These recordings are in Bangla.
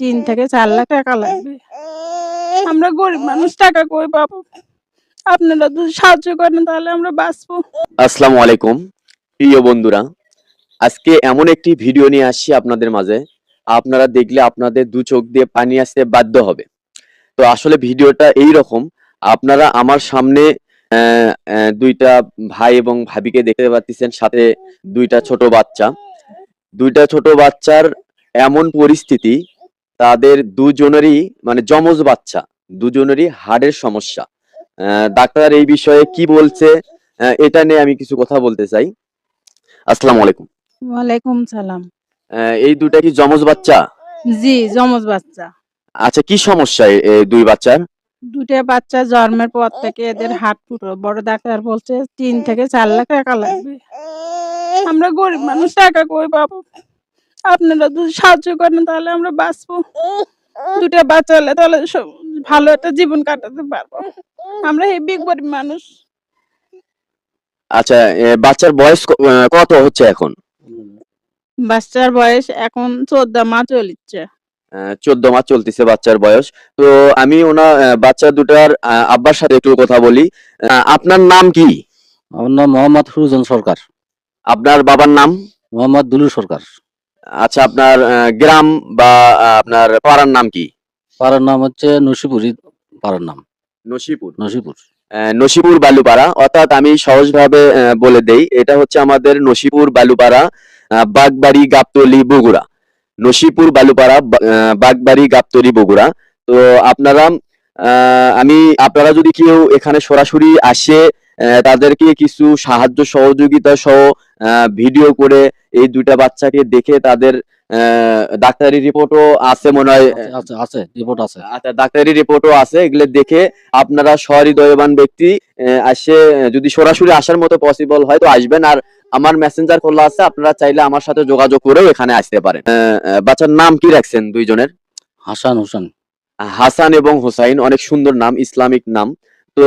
তিন থেকে চার লাখ টাকা লাগবে। আমরা গরিব মানুষ, টাকা কই পাবো? আপনারা যদি সাহায্য করেন, তাহলে আমরা বাঁচবো। আসসালামু আলাইকুম। প্রিয় বন্ধুরা, আজকে এমন একটি ভিডিও নিয়ে আসছি আপনাদের মাঝে। আপনারা দেখলে আপনাদের দু চোখ দিয়ে পানি আসতে বাধ্য হবে। তো আসলে ভিডিওটা এই রকম আপনারা আমার সামনে দুইটা ভাই এবং ভাবিকে দেখতে পাচ্ছেন, সাথে দুইটা ছোট বাচ্চা। দুইটা ছোট বাচ্চার এমন পরিস্থিতি তাদের দুজনেরই মানে যমজ বাচ্চা দুজনেরই হাড়ের সমস্যা। ডাক্তার এই বিষয়ে কি বলছে এটা নিয়ে আমি কিছু কথা বলতে চাই। আসসালামু আলাইকুম। ওয়ালাইকুম সালাম। এই দুটা কি যমজ বাচ্চা? জি জমজ বাচ্চা। আচ্ছা কি সমস্যা এই দুই বাচ্চার? দুটা বাচ্চা জন্মের পর থেকে এদের হাত ফুটো। বড় ডাক্তার বলছে তিন থেকে চার লাখ টাকা লাগবে। আমরা গরিব মানুষ টাকা কই পাবো? আপনারা যদি সাহায্য করেন তাহলে আমরা বাঁচবো। দুটা বাচ্চা হলে তাহলে ভালো একটা জীবন কাটাতে পারব। আমরা হেবি গরিব মানুষ। আচ্ছা বাচ্চার বয়স কত হচ্ছে এখন? বাচ্চার বয়স এখন চোদ্দ মাস চলিচ্ছে চোদ্দ মাস চলতেছে বাচ্চার বয়স। তো আমি ওনা বাচ্চা দুটার আব্বার সাথে একটু কথা বলি। আপনার নাম কি? আমার নাম মোহাম্মদ ফিরোজন সরকার। আপনার বাবার নাম? মোহাম্মদ দুলু সরকার। আচ্ছা আপনার গ্রাম বা আপনার পাড়ার নাম কি? পাড়ার নাম হচ্ছে নসিপুরি পাড়ার নাম। নসিপুর। নসিপুর। নসিপুর বালুপাড়া। অর্থাৎ আমি সহজভাবে বলে দেই এটা হচ্ছে আমাদের নসিপুর বালুপাড়া বাগবাড়ি গাবতলি বগুড়া। নসিপুর বালুপাড়া বাগবাড়ি গাবতলি বগুড়া। তো আপনারা আমি আপনারা যদি কেউ এখানে সরাসরি আসে তাদেরকে কিছু সাহায্য সহযোগিতা সহ ভিডিও করে এই দুইটা বাচ্চাকে দেখে তাদের ডাক্তারি রিপোর্টও আছে মনে হয়। আছে- রিপোর্ট আছে। আচ্ছা ডাক্তারি রিপোর্টও আছে এগুলো দেখে আপনারা সহৃদয়বান ব্যক্তি আসে যদি সরাসরি আসার মতো পসিবল হয় তো আসবেন। আর আমার মেসেঞ্জার খোলা আছে আপনারা চাইলে আমার সাথে যোগাযোগ করেও এখানে আসতে পারেন। বাচ্চার নাম কি রাখছেন দুইজনের? হাসান হোসেন। হাসান এবং হোসাইন অনেক সুন্দর নাম ইসলামিক নাম। তো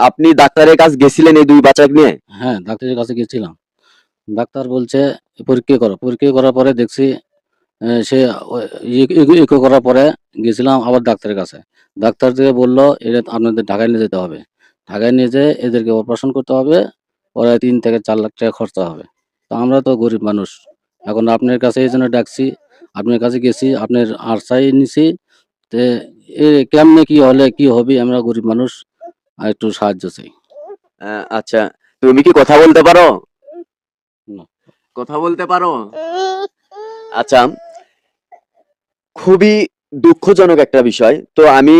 আপনি ডাক্তারের কাছে গেছিলেন এই দুই বাচ্চাকে নিয়ে? হ্যাঁ ডাক্তারের কাছে গেছিলাম। ডাক্তার বলছে, পরীক্ষা করো। পরীক্ষা করার পরে দেখছি সে ইকো করার পরে গেছিলাম আবার ডাক্তারের কাছে। ডাক্তার থেকে বলল, এটা আপনাদের ঢাকায় নিয়ে যেতে হবে। ঢাকায় নিয়ে যেয়ে এদেরকে অপারেশন করতে হবে। পরে তিন থেকে চার লাখ টাকা খরচা হবে। তো আমরা তো গরিব মানুষ। এখন আপনার কাছে এই জন্য ডাকছি। আপনার কাছে গেছি, আপনার আরসাই নিছি। তে, এ, কেমনে কি হলে কি হবে? আমরা গরিব মানুষ একটু সাহায্য চাই। আচ্ছা তুমি কি কথা বলতে পারো। কথা বলতে পারো? আচ্ছা খুবই দুঃখজনক একটা বিষয়। তো আমি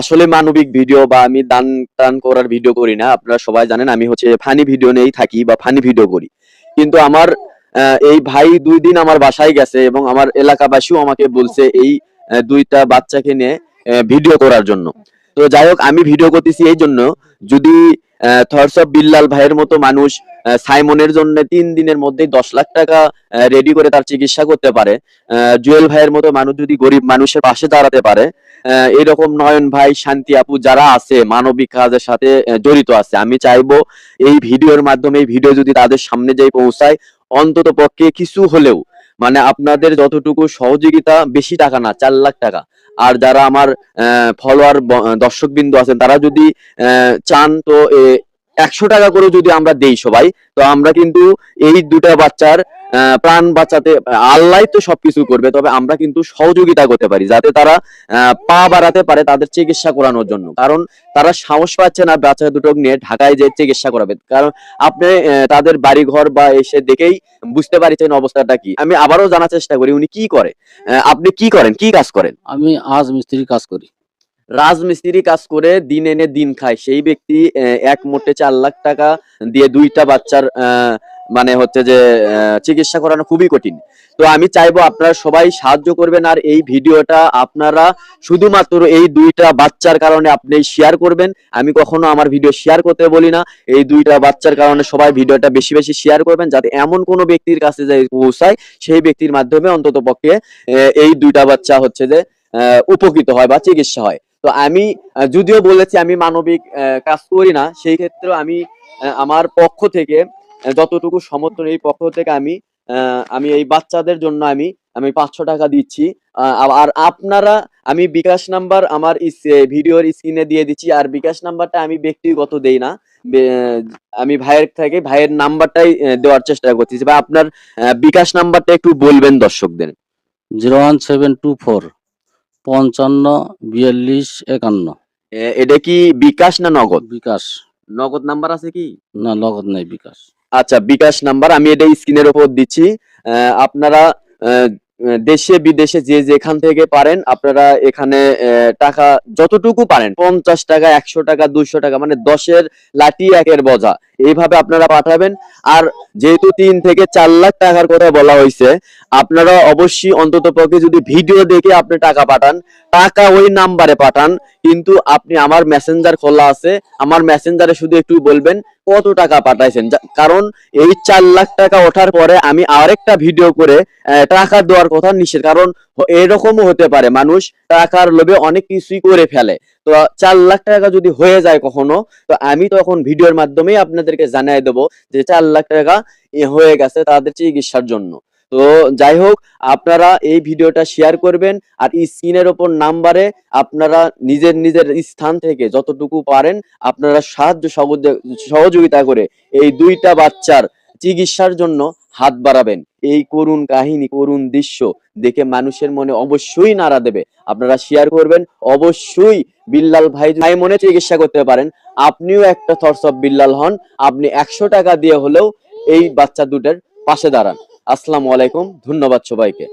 আসলে মানবিক ভিডিও বা আমি দান টান করার ভিডিও করি না। আপনারা সবাই জানেন আমি হচ্ছে ফানি ভিডিও নিয়েই থাকি বা ফানি ভিডিও করি। কিন্তু আমার এই ভাই দুই দিন আমার বাসায় গেছে এবং আমার এলাকাবাসীও আমাকে বলছে এই দুইটা বাচ্চাকে নিয়ে ভিডিও করার জন্য। তো যাই হোক, আমি ভিডিও করতেছি এই জন্য। যদি থটস অফ বিল্লাল ভাইয়ের মতো মানুষ সাইমনের জন্য তিন দিনের মধ্যে দশ লাখ টাকা রেডি করে তার চিকিৎসা করতে পারে জুয়েল ভাইয়ের মতো মানুষ যদি গরিব মানুষের পাশে দাঁড়াতে পারে এরকম নয়ন ভাই, শান্তি আপু যারা আছে, মানবিক কাজের সাথে জড়িত আছে, আমি চাইব এই ভিডিওর মাধ্যমে, এই ভিডিও যদি তাদের সামনে যাই পৌঁছায় অন্তত পক্ষে কিছু হলেও মানে আপনাদের যতটুকু সহযোগিতা, বেশি টাকা না, চার লাখ টাকা। আর যারা আমার ফলোয়ার দর্শক বিন্দু আছেন, তারা যদি চান তো একশো টাকা করে যদি আমরা দেই সবাই, তো আমরা কিন্তু এই দুটা বাচ্চার প্রাণ বাঁচাতে, আল্লাহ তো সবকিছু করবে, তবে আমরা কিন্তু সহযোগিতা করতে পারি, যাতে তারা পা বাড়াতে পারে তাদের চিকিৎসা করানোর জন্য। কারণ তারা সাহস পাচ্ছে না বাচ্চা দুটো নিয়ে ঢাকায় যে চিকিৎসা করাবে। কারণ আপনি তাদের বাড়ি ঘর বা এসে দেখেই বুঝতে পারছেন অবস্থাটা কি। আমি আবারও জানার চেষ্টা করি, উনি কি করে? আপনি কি করেন? কি কাজ করেন? আমি আজ মিস্ত্রি কাজ করি। রাজমিস্ত্রি কাজ করে দিন এনে দিন খায়। সেই ব্যক্তি এক মোটে চার লাখ টাকা দিয়ে দুইটা বাচ্চার মানে হচ্ছে যে চিকিৎসা করানো খুবই কঠিন। তো আমি চাইব আপনারা সবাই সাহায্য করবেন আর এই ভিডিওটা আপনারা শুধুমাত্র এই দুইটা বাচ্চার কারণে আপনি শেয়ার করবেন। আমি কখনো আমার ভিডিও শেয়ার করতে বলি না। এই দুইটা বাচ্চার কারণে সবাই ভিডিওটা বেশি বেশি শেয়ার করবেন যাতে এমন কোনো ব্যক্তির কাছে যে পৌঁছায়, সেই ব্যক্তির মাধ্যমে অন্তত পক্ষে এই দুইটা বাচ্চা হচ্ছে যে উপকৃত হয় বা চিকিৎসা হয়। তো আমি যদিও বলেছি আমি মানবিক কাজ করি না, সেই ক্ষেত্রে আমি আমার পক্ষ থেকে যতটুকু সমর্থন এই পক্ষ থেকে আমি আমি এই বাচ্চাদের জন্য আমি আমি পাঁচশো টাকা দিচ্ছি। আর আপনারা, আমি বিকাশ নাম্বার আমার ভিডিওর স্ক্রিনে দিয়ে দিচ্ছি, আর বিকাশ নাম্বারটা আমি ব্যক্তিগত দেই না। আমি ভাইয়ের থেকে, ভাইয়ের নাম্বারটাই দেওয়ার চেষ্টা করতেছি। বা আপনার বিকাশ নাম্বারটা একটু বলবেন দর্শকদের। Zero one seven two four. পঞ্চান্ন বিয়াল্লিশ একান্ন। এটা কি বিকাশ না নগদ? বিকাশ। নগদ নাম্বার আছে কি? না নগদ নাই বিকাশ। আচ্ছা বিকাশ নাম্বার আমি এটা স্ক্রিনের উপর দিচ্ছি। আহ, আপনারা দেশে বিদেশে যে যেখান থেকে পারেন আপনারা এখানে টাকা যতটুকু পারেন পঞ্চাশ টাকা একশো টাকা দুইশো টাকা মানে দশের লাঠি একের বোঝা। এইভাবে আপনারা পাঠাবেন। আর যেহেতু তিন থেকে চার লাখ টাকার কথা বলা হয়েছে, আপনারা অবশ্যই অন্তত পক্ষে যদি ভিডিও দেখে আপনি টাকা পাঠান, টাকা ওই নাম্বারে পাঠান, কিন্তু আপনি আমার মেসেঞ্জার খোলা আছে, আমার মেসেঞ্জারে শুধু একটু বলবেন কত টাকা পাঠাইছেন। কারণ এই চার লাখ টাকা ওঠার পরে আমি আরেকটা ভিডিও করে টাকা দেওয়ার কথা নিষেধ। কারণ এরকমও হতে পারে, মানুষ টাকার লোভে অনেক কিছুই করে ফেলে। তো চার লাখ টাকা যদি হয়ে যায় কখনো, তো আমি তখন ভিডিওর মাধ্যমেই আপনাদেরকে জানিয়ে দেবো যে চার লাখ টাকা হয়ে গেছে তাদের চিকিৎসার জন্য। তো যাই হোক, আপনারা এই ভিডিওটা শেয়ার করবেন আর স্ক্রিনের ওপর নাম্বারে আপনারা নিজের নিজের স্থান থেকে যতটুকু পারেন আপনারা সাহায্য সহযোগ- সহযোগিতা করে এই দুইটা বাচ্চার চিকিৎসার জন্য হাত বাড়াবেন। এই করুণ কাহিনী, করুণ দৃশ্য দেখে মানুষের মনে অবশ্যই নাড়া দেবে। আপনারা শেয়ার করবেন, অবশ্যই বিল্লাল ভাই ভাই মনে চিকিৎসা করতে পারেন। আপনিও একটা থর্স অফ বিল্লাল হন, আপনি একশো টাকা দিয়ে হলেও এই বাচ্চা দুটার পাশে দাঁড়ান। আসসালামু আলাইকুম, ধন্যবাদ সবাইকে।